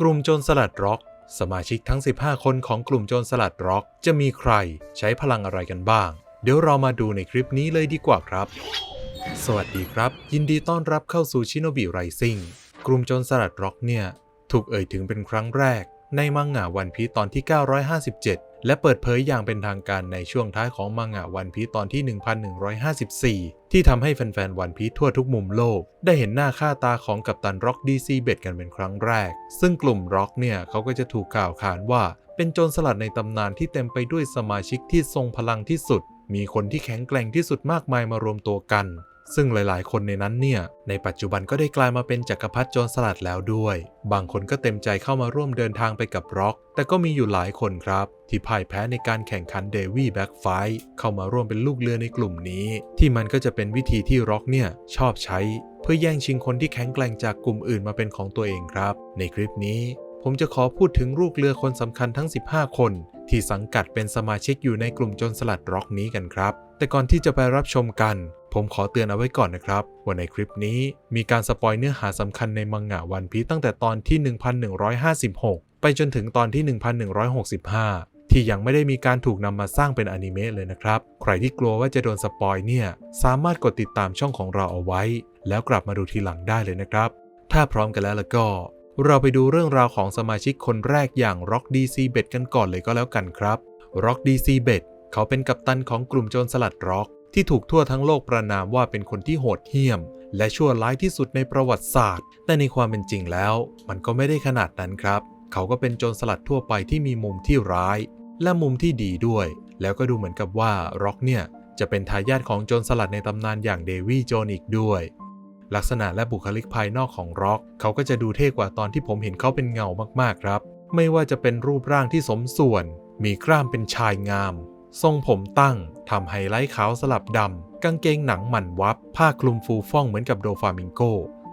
กลุ่มโจรสลัดร็อก สมาชิกทั้ง 15 คนของกลุ่มโจรสลัดร็อก จะมีใครใช้พลังอะไรกันบ้าง เดี๋ยวเรามาดูในคลิปนี้เลยดีกว่าครับ สวัสดีครับ ยินดีต้อนรับเข้าสู่ชิโนบิไรซิ่งกลุ่มโจรสลัดร็อกเนี่ย ถูกเอ่ยถึงเป็นครั้งแรก ในมังงะวันพีตอนที่ 957 และเปิดเผยอย่างเป็นทางการในช่วงท้ายของมังงะวันพีตอนที่ 1154 ที่ทำให้แฟนๆวันพีทั่วทุกมุมโลก ได้เห็นหน้าค่าตาของกัปตันร็อกดีซีเบดกันเป็นครั้งแรก ซึ่งกลุ่มร็อกเนี่ยเขาก็จะถูกกล่าวขานว่า เป็นโจรสลัดในตำนานที่เต็มไปด้วยสมาชิกที่ทรงพลังที่สุด มีคนที่แข็งแกร่งที่สุดมากมายมารวมตัวกัน ซึ่งหลายๆ คนในนั้นเนี่ย ในปัจจุบันก็ได้กลายมาเป็นจักรพรรดิโจรสลัดแล้วด้วย บางคนก็เต็มใจเข้ามาร่วมเดินทางไปกับร็อก แต่ก็มีอยู่หลายคนครับ ที่พ่ายแพ้ในการแข่งขันเดวี่แบ็กไฟเข้ามาร่วมเป็นลูกเรือในกลุ่มนี้ ที่มันก็จะเป็นวิธีที่ร็อกเนี่ยชอบใช้ เพื่อแย่งชิงคนที่แข็งแกร่งจากกลุ่มอื่นมาเป็นของตัวเองครับ ในคลิปนี้ ผมจะขอพูดถึงลูกเรือคนสำคัญทั้ง 15 คนที่สังกัดเป็นสมาชิกอยู่ในกลุ่มโจรสลัดร็อกนี้กันครับ แต่ก่อนที่จะไปรับชมกัน ผมขอเตือนเอาไว้ก่อนนะครับ ว่าในคลิปนี้มีการสปอยเนื้อหาสำคัญในมังงะวันพีตั้งแต่ตอนที่ 1156 ไปจนถึงตอนที่ 1165ที่ยังไม่ได้มีการถูกนำมาสร้างเป็นอนิเมะเลยนะครับ ใครที่กลัวว่าจะโดนสปอยเนี่ย สามารถกดติดตามช่องของเราเอาไว้ แล้วกลับมาดูทีหลังได้เลยนะครับ ถ้าพร้อมกันแล้วแล้วก็ เราไปดูเรื่องราวของสมาชิกคนแรกอย่าง Rock DC b e t กันก่อนเลยก็แล้วกันครับ Rock DC b e t เขาเป็นกัปตันของกลุ่มโจรสลัดร็อก ที่ถูกทั่วทั้งโลกประนามว่าเป็นคนที่โหดเหี้ยม และชั่วร้ายที่สุดในประวัติศาสตร์ แต่ในความเป็นจริงแล้ว มันก็ไม่ได้ขนาดนั้นครับ เขาก็เป็นโจรสลัดทั่วไปที่มีมุมที่ร้าย และมุมที่ดีด้วย แล้วก็ดูเหมือนกับว่าร็อกเนี่ยจะเป็นทายาทของโจรสลัดในตำนานอย่างเดวี่โจนอีกด้วยลักษณะและบุคลิกภายนอกของร็อก เขาก็จะดูเท่กว่าตอนที่ผมเห็นเขาเป็นเงามากๆครับ ไม่ว่าจะเป็นรูปร่างที่สมส่วน มีกล้ามเป็นชายงาม ทรงผมตั้งทำไฮไลท์ขาวสลับดำกางเกงหนังหมันวับ ผ้าคลุมฟูฟ่องเหมือนกับโดฟามิงโก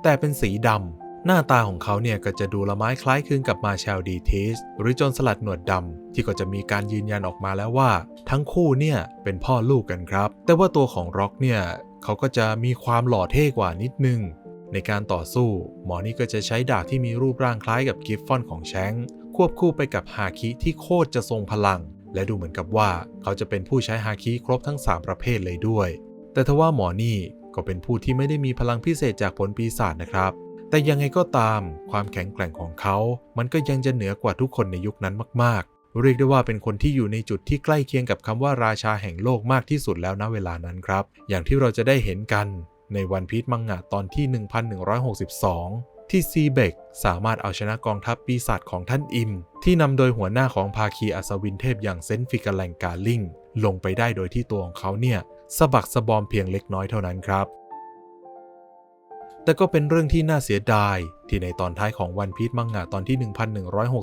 แต่เป็นสีดำ หน้าตาของเขาเนี่ยก็จะดูละไม้คล้ายคลึงกับมาเชลดีเทสหรือจนสลัดหนวดดำ ที่ก็จะมีการยืนยันออกมาแล้วว่า ทั้งคู่เนี่ยเป็นพ่อลูกกันครับ แต่ว่าตัวของร็อกเนี่ยเขาก็จะมีความหล่อเท่กว่านิดนึง ในการต่อสู้ หมอนี่ก็จะใช้ดาบที่มีรูปร่างคล้ายกับกิฟฟอนของแชงควบคู่ไปกับฮาคิที่โคตรจะทรงพลัง และดูเหมือนกับว่าเขาจะเป็นผู้ใช้ฮาคิครบทั้ง 3 ประเภทเลยด้วย แต่ทว่าหมอนี่ก็เป็นผู้ที่ไม่ได้มีพลังพิเศษจากผลปีศาจนะครับ แต่ยังไงก็ตามความแข็งแกร่งของเขา มันก็ยังจะเหนือกว่าทุกคนในยุคนั้นมากๆ เรียกได้ว่าเป็นคนที่อยู่ในจุดที่ใกล้เคียงกับคำว่าราชาแห่งโลกมากที่สุดแล้วณเวลานั้นครับ อย่างที่เราจะได้เห็นกันในวันพีชมังงะตอนที่ 1162 ที่ซีเบกสามารถเอาชนะกองทัพปีศาจของท่านอิม ที่นำโดยหัวหน้าของภาคีอัศวินเทพอย่างเซนฟิกาแลงกาลิงลงไปได้โดยที่ตัวของเขาเนี่ยสะบักสะบอมเพียงเล็กน้อยเท่านั้นครับแต่ก็เป็นเรื่องที่น่าเสียดาย ที่ในตอนท้ายของวันพีชมังงะตอนที่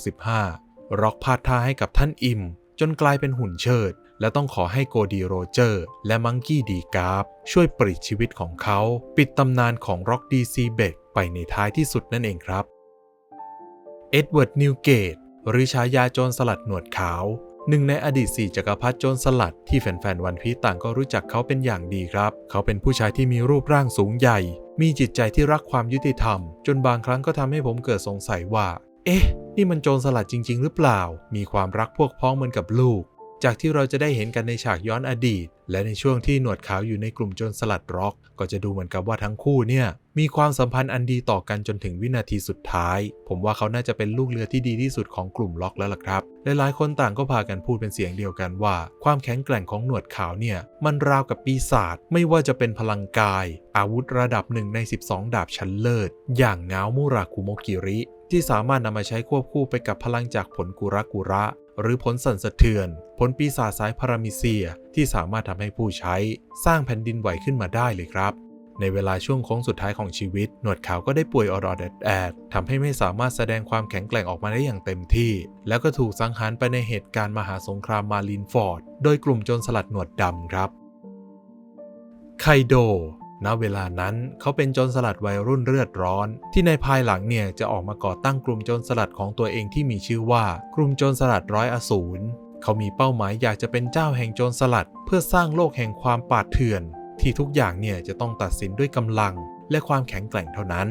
1165 ร็อกพาดท่าให้กับท่านอิม จนกลายเป็นหุ่นเชิด และต้องขอให้โกดีโรเจอร์ และมังกี้ดีกราฟช่วยปลิดชีวิตของเขา ปิดตำนานของร็อกดีซีเบก ไปในท้ายที่สุดนั่นเองครับ เอ็ดเวิร์ดนิวเกตหรือฉายาโจรสลัดหนวดขาว หนึ่งในอดีตสี่จักรพรรดิโจรสลัดที่แฟนๆวันพีต่างก็รู้จักเขาเป็นอย่างดีครับ เขาเป็นผู้ชายที่มีรูปร่างสูงใหญ่ มีจิตใจที่รักความยุติธรรม จนบางครั้งก็ทำให้ผมเกิดสงสัยว่า เอ๊ะ นี่มันโจรสลัดจริง ๆ หรือเปล่า มีความรักพวกพ้องเหมือนกับลูก จากที่เราจะได้เห็นกันในฉากย้อนอดีต และในช่วงที่หนวดขาวอยู่ในกลุ่มโจรสลัดร็อก ก็จะดูเหมือนกับว่าทั้งคู่เนี่ย มีความสัมพันธ์อันดีต่อกันจนถึงวินาทีสุดท้าย ผมว่าเขาน่าจะเป็นลูกเรือที่ดีที่สุดของกลุ่มล็อกแล้วล่ะครับหลายๆคนต่างก็พากันพูดเป็นเสียงเดียวกันว่า ความแข็งแกร่งของหนวดขาวเนี่ย มันราวกับปีศาจไม่ว่าจะเป็นพลังกาย อาวุธระดับหนึ่งใน 12 ดาบชั้นเลิศ อย่างง้าวมูราคุโมกิริที่สามารถนำมาใช้ควบคู่ไปกับพลังจากผลกุระกุระ หรือผลสั่นสะเทือน ผลปีศาจสายพารามิเซียที่สามารถทำให้ผู้ใช้สร้างแผ่นดินไหวขึ้นมาได้เลยครับ ในเวลาช่วงโค้งสุดท้ายของชีวิต หนวดขาวก็ได้ป่วยออดแอดทำให้ไม่สามารถแสดงความแข็งแกร่งออกมาได้อย่างเต็มที่ แล้วก็ถูกสังหารไปในเหตุการณ์มหาสงครามมาลินฟอร์ด โดยกลุ่มโจรสลัดหนวดดำครับไคโด ณเวลานั้นเขาเป็นโจรสลัดวัยรุ่นเลือดร้อน ที่ในภายหลังเนี่ยจะออกมาก่อตั้งกลุ่มโจรสลัดของตัวเองที่มีชื่อว่ากลุ่มโจรสลัดร้อยอสูรเขามีเป้าหมายอยากจะเป็นเจ้าแห่งโจรสลัด เพื่อสร้างโลกแห่งความปาดเถื่อน ที่ทุกอย่างเนี่ยจะต้องตัดสินด้วยกำลัง และความแข็งแกร่งเท่านั้น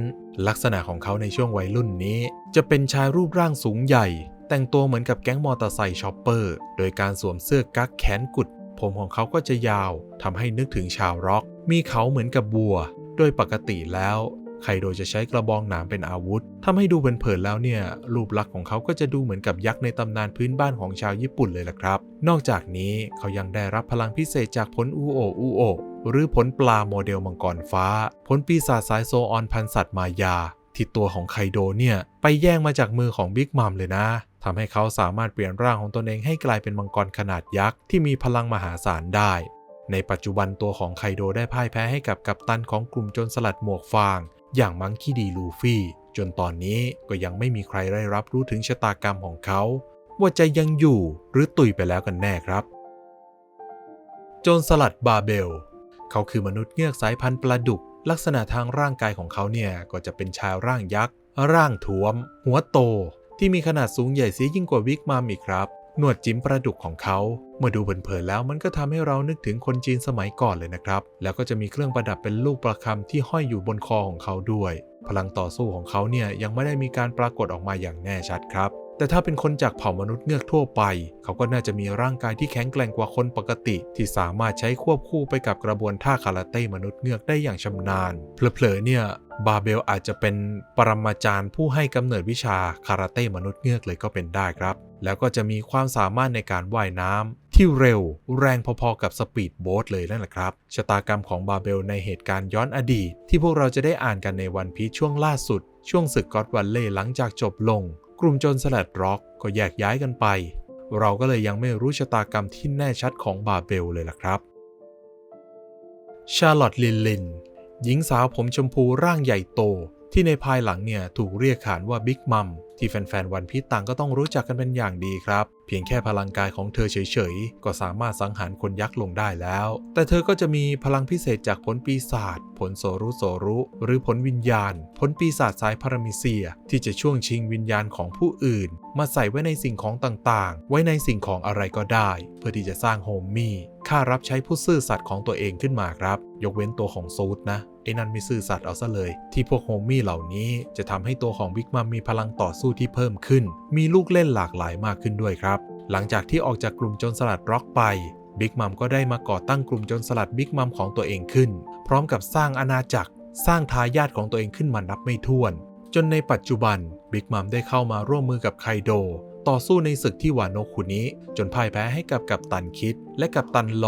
ลักษณะของเขาในช่วงวัยรุ่นนี้ จะเป็นชายรูปร่างสูงใหญ่ แต่งตัวเหมือนกับแก๊งมอเตอร์ไซค์ชอปเปอร์ โดยการสวมเสื้อกั๊กแขนกุด ผมของเขาก็จะยาวทำให้นึกถึงชาวร็อก มีเขาเหมือนกับบัว โดยปกติแล้วไคโดจะใช้กระบองหนามเป็นอาวุธทำให้ดูเผินๆแล้วเนี่ย รูปลักษณ์ของเขาก็จะดูเหมือนกับยักษ์ในตำนานพื้นบ้านของชาวญี่ปุ่นเลยล่ะครับ นอกจากนี้เขายังได้รับพลังพิเศษจากผลอูโออูโอหรือผลปลาโมเดลมังกรฟ้า ผลปีศาจสายโซออนพันสัตว์มายา ที่ตัวของไคโดเนี่ย ไปแย่งมาจากมือของบิ๊กมัมเลยนะ ทำให้เขาสามารถเปลี่ยนร่างของตนเองให้กลายเป็นมังกรขนาดยักษ์ที่มีพลังมหาศาลได้ ในปัจจุบันตัวของไคโดได้พ่ายแพ้ให้กับกัปตันของกลุ่มโจรสลัดหมวกฟาง อย่างมังคีดีลูฟี่ จนตอนนี้ก็ยังไม่มีใครได้รับรู้ถึงชะตากรรมของเขา ว่าจะยังอยู่หรือตุยไปแล้วกันแน่ครับ โจรสลัดบาเบล เขาคือมนุษย์เงือกสายพันธุ์ปลาดุก ลักษณะทางร่างกายของเขาเนี่ยก็จะเป็นชายร่างยักษ์ร่างท้วม หัวโต ที่มีขนาดสูงใหญ่เสียยิ่งกว่าวิกมัมอีกครับ หนวดจิ้มปลาดุกของเขา เมื่อดูเผินๆแล้วมันก็ทำให้เรานึกถึงคนจีนสมัยก่อนเลยนะครับ แล้วก็จะมีเครื่องประดับเป็นลูกประคำที่ห้อยอยู่บนคอของเขาด้วย พลังต่อสู้ของเขาเนี่ยยังไม่ได้มีการปรากฏออกมาอย่างแน่ชัดครับแต่ถ้าเป็นคนจากเผ่ามนุษย์เงือกทั่วไป เขาก็น่าจะมีร่างกายที่แข็งแกร่งกว่าคนปกติ ที่สามารถใช้ควบคู่ไปกับกระบวนท่าคาราเต้มนุษย์เงือกได้อย่างชำนาญ เผลอๆเนี่ย บาเบลอาจจะเป็นปรมาจารย์ผู้ให้กำเนิดวิชาคาราเต้มนุษย์เงือกเลยก็เป็นได้ครับ แล้วก็จะมีความสามารถในการว่ายน้ำที่เร็วแรงพอๆกับสปีดโบ๊ทเลยนั่นแหละครับ ชะตากรรมของบาเบลในเหตุการณ์ย้อนอดีต ที่พวกเราจะได้อ่านกันในวันพีชช่วงล่าสุด ช่วงศึกก็อดวันเล่หลังจากจบลง กลุ่มโจรสลัดร็อกก็แยกย้ายกันไป เราก็เลยยังไม่รู้ชะตากรรมที่แน่ชัดของบาเบลเลยล่ะครับ ชาร์ลอตลินลิน หญิงสาวผมชมพูร่างใหญ่โต ที่ในภายหลังเนี่ยถูกเรียกขานว่าบิ๊กมัมที่แฟนๆวันพีต่างก็ต้องรู้จักกันเป็นอย่างดีครับ เพียงแค่พลังกายของเธอเฉยๆ ก็สามารถสังหารคนยักษ์ลงได้แล้ว แต่เธอก็จะมีพลังพิเศษจากผลปีศาจผลโสรุโสรุ หรือผลวิญญาณ ผลปีศาจสายพารามิเซีย ที่จะช่วงชิงวิญญาณของผู้อื่น มาใส่ไว้ในสิ่งของต่างๆ ไว้ในสิ่งของอะไรก็ได้ เพื่อที่จะสร้างโฮมมี่ ค่ารับใช้ผู้ซื่อสัตย์ของตัวเองขึ้นมาครับ ยกเว้นตัวของซูดนะไอ้นั่นไม่ซื่อสัตย์เอาซะเลย ที่พวกโฮมี่เหล่านี้จะทำให้ตัวของบิ๊กมัมมีพลังต่อสู้ที่เพิ่มขึ้น มีลูกเล่นหลากหลายมากขึ้นด้วยครับ หลังจากที่ออกจากกลุ่มโจรสลัดร็อกไปบิ๊กมัมก็ได้มาก่อตั้งกลุ่มโจรสลัดบิ๊กมัมของตัวเองขึ้น พร้อมกับสร้างอาณาจักร สร้างทายาทของตัวเองขึ้นมานับไม่ถ้วน จนในปัจจุบันบิ๊กมัมได้เข้ามาร่วมมือกับไคโด ต่อสู้ในศึกที่วานโนคุนิจนพ่ายแพ้ให้กับกัปตันคิด และกัปตันโล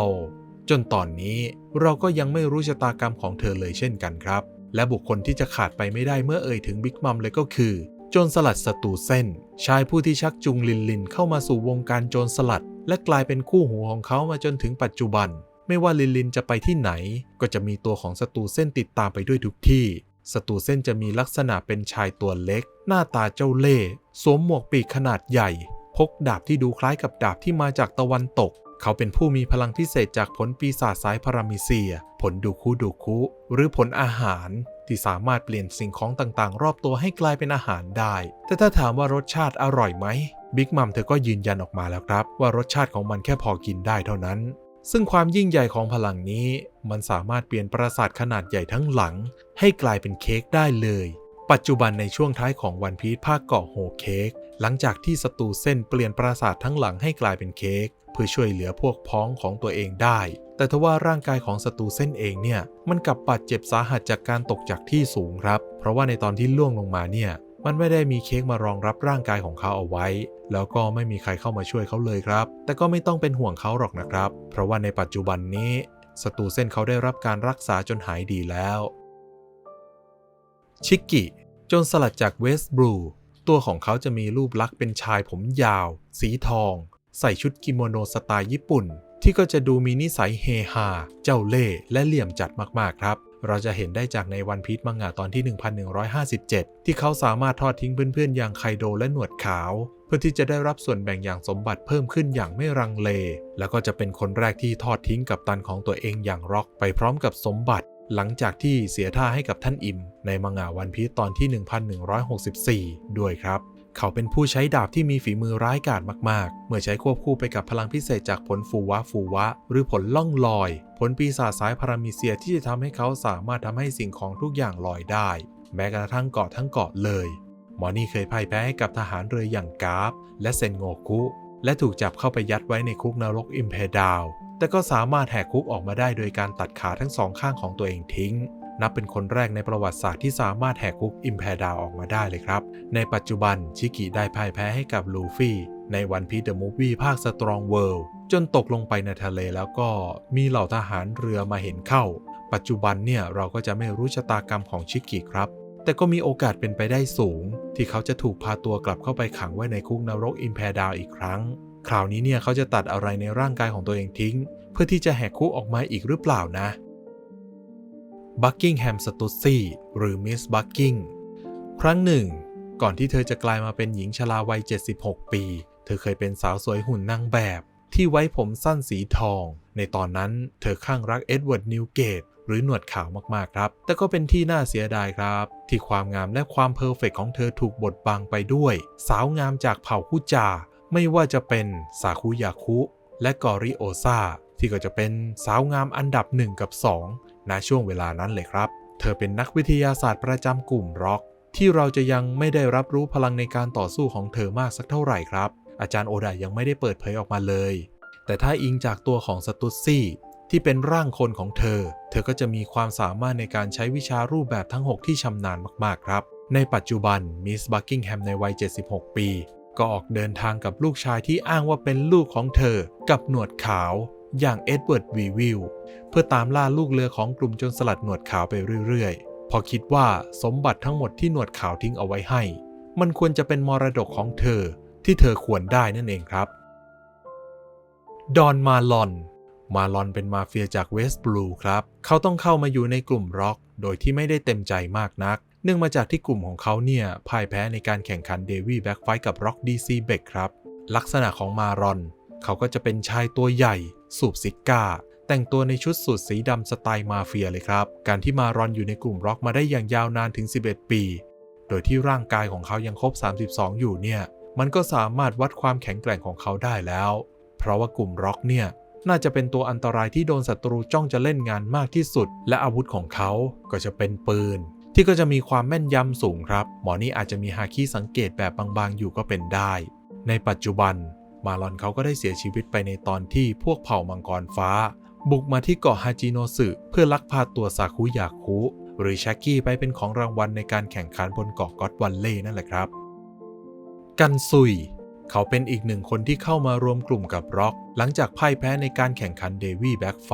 จนตอนนี้เราก็ยังไม่รู้ชะตากรรมของเธอเลยเช่นกันครับ และบุคคลที่จะขาดไปไม่ได้เมื่อเอ่ยถึงบิ๊กมัมเลยก็คือโจรสลัดสตูเส้น ชายผู้ที่ชักจูงลินลินเข้ามาสู่วงการโจรสลัด และกลายเป็นคู่หูของเขามาจนถึงปัจจุบัน ไม่ว่าลินลินจะไปที่ไหน ก็จะมีตัวของสตูเส้นติดตามไปด้วยทุกที่ สตูเส้นจะมีลักษณะเป็นชายตัวเล็ก หน้าตาเจ้าเล่ห์สวมหมวกปีกขนาดใหญ่ พกดาบที่ดูคล้ายกับดาบที่มาจากตะวันตก เขาเป็นผู้มีพลังพิเศษจากผลปีศาจสายพารามิเซีย ผลดูคุดูคุ หรือผลอาหาร ที่สามารถเปลี่ยนสิ่งของต่างๆ รอบตัวให้กลายเป็นอาหารได้ แต่ถ้าถามว่ารสชาติอร่อยไหมบิ๊กมัมเธอก็ยืนยันออกมาแล้วครับ ว่ารสชาติของมันแค่พอกินได้เท่านั้น ซึ่งความยิ่งใหญ่ของพลังนี้ มันสามารถเปลี่ยนปราสาทขนาดใหญ่ทั้งหลัง ให้กลายเป็นเค้กได้เลย ปัจจุบันในช่วงท้ายของวันพีชภาคเกาะโฮเค้กหลังจากที่สตูเส้นเปลี่ยนปราสาททั้งหลังให้กลายเป็นเค้กเพื่อช่วยเหลือพวกพ้องของตัวเองได้ แต่ทว่าร่างกายของสตูเส้นเองเนี่ย มันกลับบาดเจ็บสาหัสจากการตกจากที่สูงครับ เพราะว่าในตอนที่ล่วงลงมาเนี่ย มันไม่ได้มีเค้กมารองรับร่างกายของเขาเอาไว้ แล้วก็ไม่มีใครเข้ามาช่วยเขาเลยครับ แต่ก็ไม่ต้องเป็นห่วงเขาหรอกนะครับ เพราะว่าในปัจจุบันนี้สตูเส้นเขาได้รับการรักษาจนหายดีแล้ว ชิกกิจนสลัดจากเวสต์บลูตัวของเขาจะมีรูปลักษณ์เป็นชายผมยาว สีทอง ใส่ชุดกิโมโนสไตล์ญี่ปุ่น ที่ก็จะดูมีนิสัยเฮฮา เจ้าเล่ห์และเหลี่ยมจัดมากๆครับ เราจะเห็นได้จากในวันพีชมังงะตอนที่ 1157 ที่เขาสามารถทอดทิ้งเพื่อนๆ อย่างไคโดและหนวดขาว เพื่อที่จะได้รับส่วนแบ่งอย่างสมบัติเพิ่มขึ้นอย่างไม่รังเล แล้วก็จะเป็นคนแรกที่ทอดทิ้งกับตันของตัวเองอย่างร็อกไปพร้อมกับสมบัติ หลังจากที่เสียท่าให้กับท่านอิม ในมังงะวันพีชตอนที่ 1164 ด้วยครับ เขาเป็นผู้ใช้ดาบที่มีฝีมือร้ายกาจมาก ๆ เมื่อใช้ควบคู่ไปกับพลังพิเศษจากผลฟูวะฟูวะ หรือผลล่องลอย ผลปีศาจสายพารามิเซียที่จะทำให้เขาสามารถทำให้สิ่งของทุกอย่างลอยได้ แม้กระทั่งเกาะทั้งเกาะเลย หมอนี่เคยพ่ายแพ้ให้กับทหารเรืออย่างกาฟและเซนโงคุและถูกจับเข้าไปยัดไว้ในคุกนรกอิมเพดาว แต่ก็สามารถแหกคุกออกมาได้โดยการตัดขาทั้งสองข้างของตัวเองทิ้ง นับเป็นคนแรกในประวัติศาสตร์ที่สามารถแหกคุกอิมเพดาวออกมาได้เลยครับ ในปัจจุบันชิกิได้พ่ายแพ้ให้กับลูฟี่ ในวันพีเดอะมูฟวี่ภาค Strong World จนตกลงไปในทะเลแล้วก็มีเหล่าทหารเรือมาเห็นเข้า ปัจจุบันเนี่ยเราก็จะไม่รู้ชะตากรรมของชิกิครับ แต่ก็มีโอกาสเป็นไปได้สูง ที่เขาจะถูกพาตัวกลับเข้าไปขังไว้ในคุกนรกอิมแพดาวอีกครั้ง คราวนี้เนี่ยเขาจะตัดอะไรในร่างกายของตัวเองทิ้ง เพื่อที่จะแหกคุกออกมาอีกหรือเปล่านะ บักกิงแฮมสตุซี่หรือมิสบักกิงครั้งหนึ่ง ก่อนที่เธอจะกลายมาเป็นหญิงชราวัย 76 ปี เธอเคยเป็นสาวสวยหุ่นนางแบบ ที่ไว้ผมสั้นสีทอง ในตอนนั้นเธอข้างรักเอ็ดเวิร์ดนิวเกตหรือหนวดขาวมากๆครับ แต่ก็เป็นที่น่าเสียดายครับ ที่ความงามและความเพอร์เฟกของเธอถูกบดบังไปด้วย สาวงามจากเผ่าคุจา ไม่ว่าจะเป็นซาคุยาคุ และกอริโอซาที่ก็จะเป็นสาวงามอันดับ 1 กับ 2 ณช่วงเวลานั้นเลยครับ เธอเป็นนักวิทยาศาสตร์ประจำกลุ่มร็อกที่เราจะยังไม่ได้รับรู้พลังในการต่อสู้ของเธอมากสักเท่าไหร่ครับ อาจารย์โอดายังไม่ได้เปิดเผยออกมาเลย แต่ถ้าอิงจากตัวของสตุซี่ที่เป็นร่างคนของเธอ เธอก็จะมีความสามารถในการใช้วิชารูปแบบทั้ง 6 ที่ชำนาญมากๆครับ ในปัจจุบันมิสบักกิงแฮมในวัย 76 ปี ก็ออกเดินทางกับลูกชายที่อ้างว่าเป็นลูกของเธอ กับหนวดขาว อย่างเอ็ดเวิร์ดวีวิลเพื่อตามล่าลูกเรือของกลุ่มจนสลัดหนวดขาวไปเรื่อยๆ พอคิดว่าสมบัติทั้งหมดที่หนวดขาวทิ้งเอาไว้ให้ มันควรจะเป็นมรดกของเธอที่เธอควรได้นั่นเองครับ ดอนมาลอน มาลอนเป็นมาเฟียจากเวสต์บลูครับ เขาต้องเข้ามาอยู่ในกลุ่มร็อก โดยที่ไม่ได้เต็มใจมากนัก เนื่องมาจากที่กลุ่มของเขาเนี่ยพ่ายแพ้ในการแข่งขันเดวี่แบ็กไฟกับร็อกดีซีเบกครับ ลักษณะของมารอน เขาก็จะเป็นชายตัวใหญ่ สูบซิก้าแต่งตัวในชุดสูทสีดำสไตล์มาเฟียเลยครับ การที่มารอนอยู่ในกลุ่มร็อกมาได้อย่างยาวนานถึง 11 ปี โดยที่ร่างกายของเขายังครบ 32 อยู่เนี่ย มันก็สามารถวัดความแข็งแกร่งของเขาได้แล้ว เพราะว่ากลุ่มร็อกเนี่ยน่าจะเป็นตัวอันตรายที่โดนศัตรูจ้องจะเล่นงานมากที่สุด และอาวุธของเขาก็จะเป็นปืน ที่ก็จะมีความแม่นยำสูงครับ หมอนี่อาจจะมีฮาคิสังเกตแบบบางๆ อยู่ก็เป็นได้ ในปัจจุบัน มาลอนเขาก็ได้เสียชีวิตไปในตอนที่พวกเผ่ามังกรฟ้า บุกมาที่เกาะฮาจิโนสึเพื่อลักพาตัวซาคุยาคุหรือชักกี้ไปเป็นของรางวัลในการแข่งขันบนเกาะก็อตวันเล่นั่นแหละครับ กันซุย เขาเป็นอีกหนึ่งคนที่เข้ามารวมกลุ่มกับร็อก หลังจากพ่ายแพ้ในการแข่งขันเดวี่แบ็กไฟ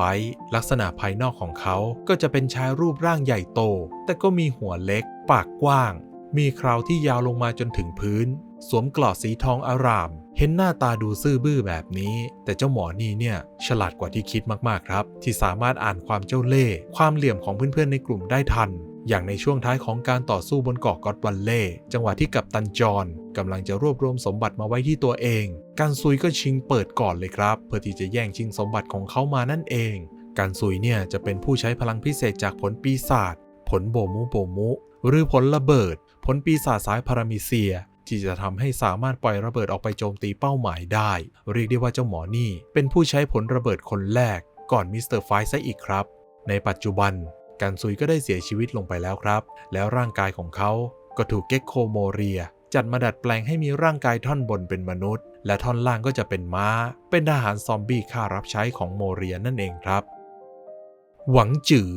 ลักษณะภายนอกของเขาก็จะเป็นชายรูปร่างใหญ่โต แต่ก็มีหัวเล็ก ปากกว้าง มีคราวที่ยาวลงมาจนถึงพื้น สวมกลอดสีทองอาราม เห็นหน้าตาดูซื่อบื้อแบบนี้ แต่เจ้าหมอนี่เนี่ยฉลาดกว่าที่คิดมากๆครับ ที่สามารถอ่านความเจ้าเล่ห์ความเหลี่ยมของเพื่อนๆในกลุ่มได้ทัน อย่างในช่วงท้ายของการต่อสู้บนเกาะกอตวันเล่ จังหวะที่กัปตันจอนกำลังจะรวบรวมสมบัติมาไว้ที่ตัวเอง การซุยก็ชิงเปิดก่อนเลยครับ เพื่อที่จะแย่งชิงสมบัติของเขามานั่นเอง การซุยเนี่ยจะเป็นผู้ใช้พลังพิเศษจากผลปีศาจผลโบมุโบมุ หรือผลระเบิด ผลปีศาจสายพารามิเซีย ที่จะทำให้สามารถปล่อยระเบิดออกไปโจมตีเป้าหมายได้ เรียกได้ว่าเจ้าหมอนี่ เป็นผู้ใช้ผลระเบิดคนแรก ก่อนมิสเตอร์ไฟซะอีกครับ ในปัจจุบันกันซุยก็ได้เสียชีวิตลงไปแล้วครับ แล้วร่างกายของเขาก็ถูกเก็กโคโมเรีย จัดมาดัดแปลงให้มีร่างกายท่อนบนเป็นมนุษย์ และท่อนล่างก็จะเป็นม้า เป็นทหารซอมบี้ข้ารับใช้ของโมเรียนั่นเองครับ หวังจือ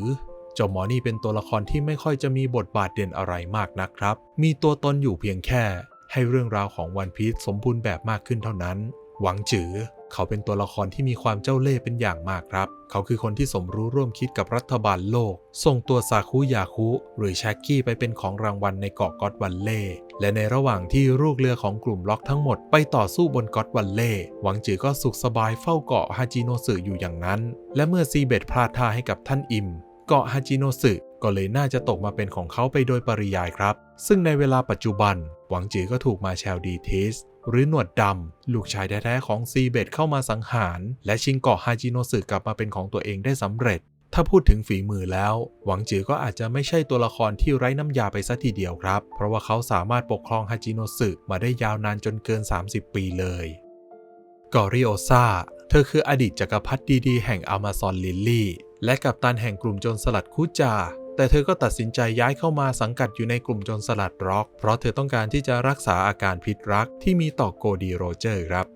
เจ้าหมอนี่เป็นตัวละครที่ไม่ค่อยจะมีบทบาทเด่นอะไรมากนักครับ มีตัวตนอยู่เพียงแค่ ให้เรื่องราวของวันพีซสมบูรณ์แบบมากขึ้นเท่านั้น หวังจือ เขาเป็นตัวละครที่มีความเจ้าเล่ห์เป็นอย่างมากครับ เขาคือคนที่สมรู้ร่วมคิดกับรัฐบาลโลก ส่งตัวซาคุยาคุ หรือแช็กกี้ไปเป็นของรางวัลในเกาะก็อตวันเล่และในระหว่างที่ลูกเรือของกลุ่มล็อกทั้งหมดไปต่อสู้บนก็อตวันเล่หวังจือก็สุขสบายเฝ้าเกาะฮาจิโนสึอยู่อย่างนั้น และเมื่อซีเบตพลาดท่าให้กับท่านอิม เกาะฮาจิโนสึก็เลยน่าจะตกมาเป็นของเขาไปโดยปริยายครับ ซึ่งในเวลาปัจจุบัน หวังจือก็ถูกมาแชลดีทิสหรือหนวดดำ ลูกชายแท้ๆของซีเบตเข้ามาสังหาร และชิงเกาะฮาจิโนสึกลับมาเป็นของตัวเองได้สำเร็จ ถ้าพูดถึงฝีมือแล้ว หวังจือก็อาจจะไม่ใช่ตัวละครที่ไร้น้ำยาไปซะทีเดียวครับ เพราะว่าเขาสามารถปกครองฮาจิโนสึมาได้ยาวนานจนเกิน 30 ปีเลยกอริโอซาเธอคืออดีตจักรพรรดิดี ๆ แห่งอ m มาซอนลิลลี่ และกัปตันแห่งกลุ่มโจรสลัดคูจา แต่เธอก็ตัดสินใจย้ายเข้ามาสังกัดอยู่ในกลุ่มโจรสลัดร็อก เพราะเธอต้องการที่จะรักษาอาการพิษรักที่มีต่อโกดีโรเจอร์ครับ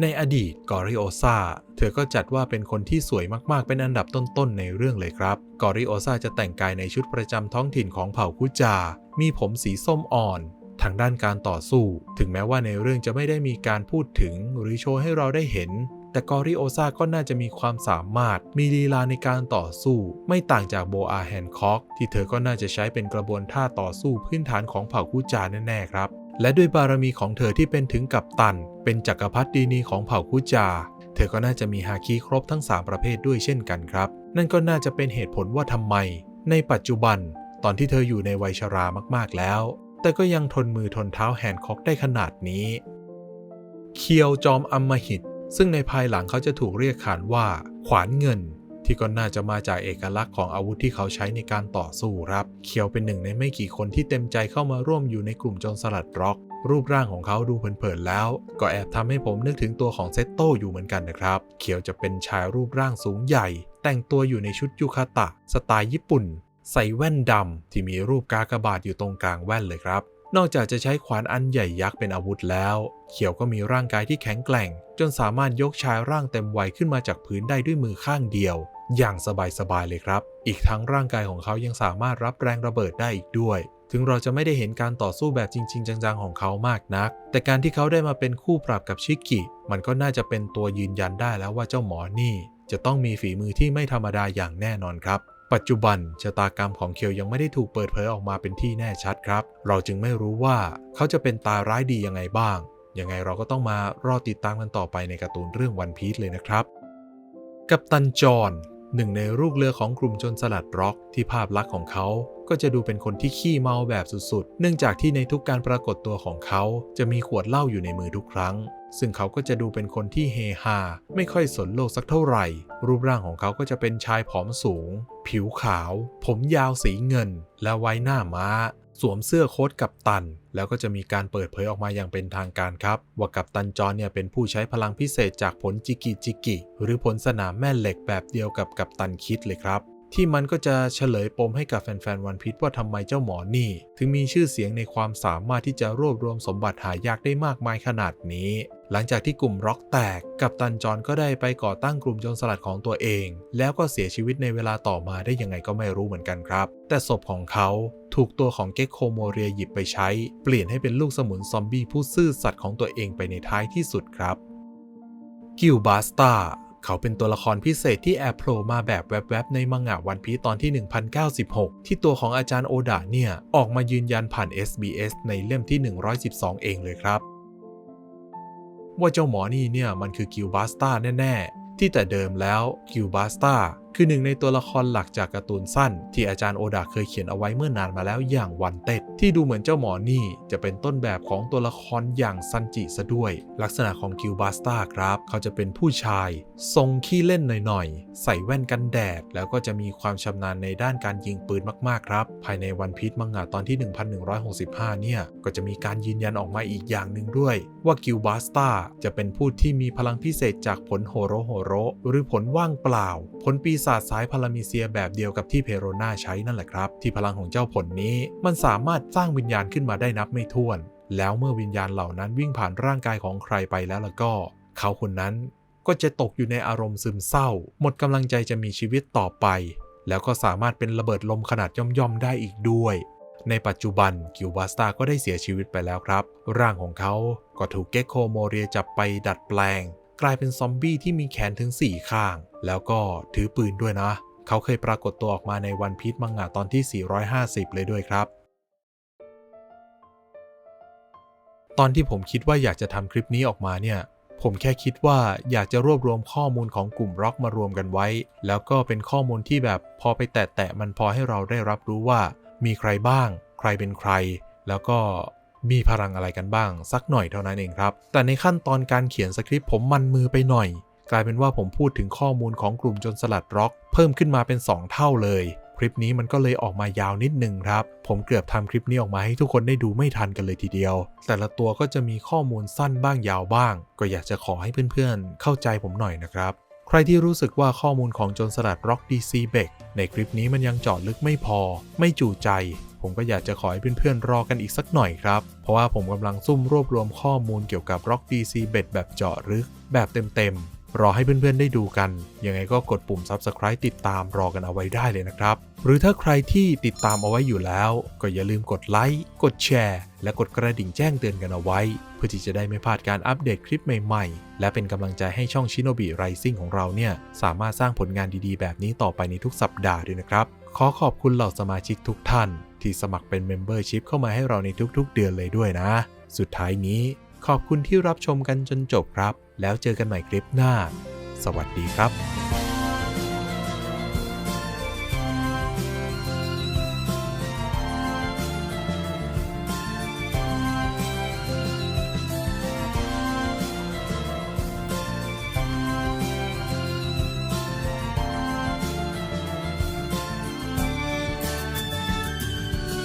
ในอดีตกอริโอซาเธอก็จัดว่าเป็นคนที่สวยมากๆ เป็นอันดับต้นๆในเรื่องเลยครับ กอริโอซาจะแต่งกายในชุดประจำท้องถิ่นของเผ่าคุจา มีผมสีส้มอ่อนทางด้านการต่อสู้ ถึงแม้ว่าในเรื่องจะไม่ได้มีการพูดถึง หรือโชว์ให้เราได้เห็น แต่กอริโอซาก็น่าจะมีความสามารถ มีลีลาในการต่อสู้ ไม่ต่างจากโบอาแฮนคอกที่เธอก็น่าจะใช้เป็นกระบวนท่าต่อสู้พื้นฐานของเผ่าคุจาแน่ๆครับ และด้วยบารมีของเธอที่เป็นถึงกับตัน เป็นจักรพรรดินีของเผ่าคุจา เธอก็น่าจะมีฮาคิครบทั้ง 3 ประเภทด้วยเช่นกันครับ นั่นก็น่าจะเป็นเหตุผลว่าทำไม ในปัจจุบัน ตอนที่เธออยู่ในวัยชรามากๆแล้ว แต่ก็ยังทนมือทนเท้าแฮนคอกได้ขนาดนี้ เคียวจอมอมหิต ซึ่งในภายหลังเขาจะถูกเรียกขานว่า ขวานเงิน ที่ก็น่าจะมาจากเอกลักษณ์ของอาวุธที่เขาใช้ในการต่อสู้ครับ เคียวเป็นหนึ่งในไม่กี่คนที่เต็มใจเข้ามาร่วมอยู่ในกลุ่มโจรสลัดร็อก รูปร่างของเขาดูเผินๆแล้ว ก็แอบทำให้ผมนึกถึงตัวของเซตโตอยู่เหมือนกันนะครับ เคียวจะเป็นชายรูปร่างสูงใหญ่ แต่งตัวอยู่ในชุดยูคาตะ สไตล์ญี่ปุ่น ใส่แว่นดำที่มีรูปกากบาทอยู่ตรงกลางแว่นเลยครับ นอกจากจะใช้ขวานอันใหญ่ยักษ์เป็นอาวุธแล้ว เขียวก็มีร่างกายที่แข็งแกร่ง จนสามารถยกชายร่างเต็มวัยขึ้นมาจากพื้นได้ด้วยมือข้างเดียว อย่างสบายๆเลยครับ อีกทั้งร่างกายของเขายังสามารถรับแรงระเบิดได้อีกด้วย ถึงเราจะไม่ได้เห็นการต่อสู้แบบจริง ๆ จังๆของเขามากนัก แต่การที่เขาได้มาเป็นคู่ปรับกับชิกิ มันก็น่าจะเป็นตัวยืนยันได้แล้วว่าเจ้าหมอนี่ จะต้องมีฝีมือที่ไม่ธรรมดาอย่างแน่นอนครับ ปัจจุบันชะตากรรมของเคียวยังไม่ได้ถูกเปิดเผยออกมาเป็นที่แน่ชัดครับ เราจึงไม่รู้ว่าเขาจะเป็นตาร้ายดียังไงบ้าง ยังไงเราก็ต้องมารอติดตามกันต่อไปในการ์ตูนเรื่องวันพีซเลยนะครับ กับตันจอน หนึ่งในลูกเรือของกลุ่มชนสลัดร็อกที่ภาพลักษณ์ของเขา ก็จะดูเป็นคนที่ขี้เมาแบบสุดๆ เนื่องจากที่ในทุกการปรากฏตัวของเขา จะมีขวดเหล้าอยู่ในมือทุกครั้ง ซึ่งเขาก็จะดูเป็นคนที่เฮฮาไม่ค่อยสนโลกสักเท่าไหร่ รูปร่างของเขาก็จะเป็นชายผอมสูง ผิวขาว ผมยาวสีเงิน และไว้หน้าม้า สวมเสื้อโค้ทกับตัน แล้วก็จะมีการเปิดเผยออกมาอย่างเป็นทางการครับ ว่ากับตันจอนเนี่ยเป็นผู้ใช้พลังพิเศษจากผลจิกิจิกิหรือผลสนามแม่เหล็กแบบเดียวกับกับตันคิดเลยครับที่มันก็จะเฉลยปมให้กับแฟนๆวันพิษว่าทำไมเจ้าหมอนี่ ถึงมีชื่อเสียงในความสามารถที่จะรวบรวมสมบัติหายากได้มากมายขนาดนี้ หลังจากที่กลุ่มร็อกแตก กับตันจอนก็ได้ไปก่อตั้งกลุ่มโจรสลัดของตัวเอง แล้วก็เสียชีวิตในเวลาต่อมาได้ยังไงก็ไม่รู้เหมือนกันครับ แต่ศพของเขาถูกตัวของเก็กโคโมเรียหยิบไปใช้ เปลี่ยนให้เป็นลูกสมุนซอมบี้ผู้ซื่อสัตย์ของตัวเองไปในท้ายที่สุดครับกิลบาสตาเขาเป็นตัวละครพิเศษที่แอบโผล่มาแบบแวบๆ ในมังงะวันพีตอนที่ 1096 ที่ตัวของอาจารย์โอดะเนี่ย ออกมายืนยันผ่าน SBS ในเล่มที่ 112 เองเลยครับ ว่าเจ้าหมอนี่เนี่ยมันคือกิลบาสตาแน่ๆ ที่แต่เดิมแล้วกิลบาสตา คือหนึ่งในตัวละครหลักจากการ์ตูนสั้น ที่อาจารย์โอดาเคยเขียนเอาไว้เมื่อนานมาแล้วอย่างวันเต็ดที่ดูเหมือนเจ้าหมอนี่จะเป็นต้นแบบของตัวละครอย่างซันจิซะด้วย ลักษณะของกิลบาสตาครับ เขาจะเป็นผู้ชาย ทรงขี้เล่นหน่อยๆ ใส่แว่นกันแดด แล้วก็จะมีความชำนาญในด้านการยิงปืนมากๆครับ ภายในวันพีชมังงะตอนที่ 1165 เนี่ย ก็จะมีการยืนยันออกมาอีกอย่างหนึ่งด้วย ว่ากิลบาสตาจะเป็นผู้ที่มีพลังพิเศษจากผลโฮโรโฮโรหรือผลว่างเปล่า ผลปีศาจสายพารามิเซียแบบเดียวกับที่เพโรนาใช้นั่นแหละครับ ที่พลังของเจ้าผลนี้มันสามารถสร้างวิญญาณขึ้นมาได้นับไม่ถ้วน แล้วเมื่อวิญญาณเหล่านั้นวิ่งผ่านร่างกายของใครไปแล้วล่ะก็ เขาคนนั้นก็จะตกอยู่ในอารมณ์ซึมเศร้า หมดกำลังใจจะมีชีวิตต่อไป แล้วก็สามารถเป็นระเบิดลมขนาดย่อมๆได้อีกด้วย ในปัจจุบันกิวบาสตาก็ได้เสียชีวิตไปแล้วครับ ร่างของเขาก็ถูกเก็กโคโมเรียจับไปดัดแปลง กลายเป็นซอมบี้ที่มีแขนถึง 4 ข้าง แล้วก็ถือปืนด้วยนะ เขาเคยปรากฏตัวออกมาในวันพีชมังงะตอนที่ 450 เลยด้วยครับ ตอนที่ผมคิดว่าอยากจะทำคลิปนี้ออกมาเนี่ย ผมแค่คิดว่าอยากจะรวบรวมข้อมูลของกลุ่มร็อกมารวมกันไว้ แล้วก็เป็นข้อมูลที่แบบพอไปแตะๆมันพอให้เราได้รับรู้ว่า มีใครบ้าง ใครเป็นใคร แล้วก็ มีพลังอะไรกันบ้าง สักหน่อยเท่านั้นเองครับ แต่ในขั้นตอนการเขียนสคริปต์ผมมันมือไปหน่อย กลายเป็นว่าผมพูดถึงข้อมูลของกลุ่มจนสลัดร็อก เพิ่มขึ้นมาเป็น 2 เท่าเลย คลิปนี้มันก็เลยออกมายาวนิดนึงครับ ผมเกือบทำคลิปนี้ออกมาให้ทุกคนได้ดูไม่ทันกันเลยทีเดียว แต่ละตัวก็จะมีข้อมูลสั้นบ้างยาวบ้าง ก็อยากจะขอให้เพื่อนๆ เข้าใจผมหน่อยนะครับ รรที่รู้สึกว่าข้อมูลของโจรสลัดร็อกดีซีเบกในคลิปนี้มันยังเจาะลึกไม่พอ ไม่จู่ใจ ผมก็อยากจะขอให้เพื่อนๆรอกันอีกสักหน่อยครับ เพราะว่าผมกำลังซุ่มรวบรวมข้อมูลเกี่ยวกับ Rock DC b e t แบบเจาะลึก แบบเต็มๆ รอให้เพื่อนๆได้ดูกัน ยังไงก็กดปุ่ม Subscribe ติดตามรอกันเอาไว้ได้เลยนะครับ หรือถ้าใครที่ติดตามเอาไว้อยู่แล้ว ก็อย่าลืมกดไลค์ กดแชร์ และกดกระดิ่งแจ้งเตือนกันเอาไว้ เพื่อที่จะได้ไม่พลาดการอัปเดตคลิปใหม่ๆ และเป็นกำลังใจให้ช่องชิโนบิไรซิ่งของเราเนี่ย สามารถสร้างผลงานดีๆ แบบนี้ต่อไปในทุกสัปดาห์ด้วยนะครับ ขอขอบคุณเหล่าสมาชิกทุกท่าน ที่สมัครเป็นเมมเบอร์ชิพเข้ามาให้เราในทุกๆ เดือนเลยด้วยนะ สุดท้ายนี้ ขอบคุณที่รับชมกันจนจบครับ แล้วเจอกันใหม่คลิปหน้า สวัสดีครับ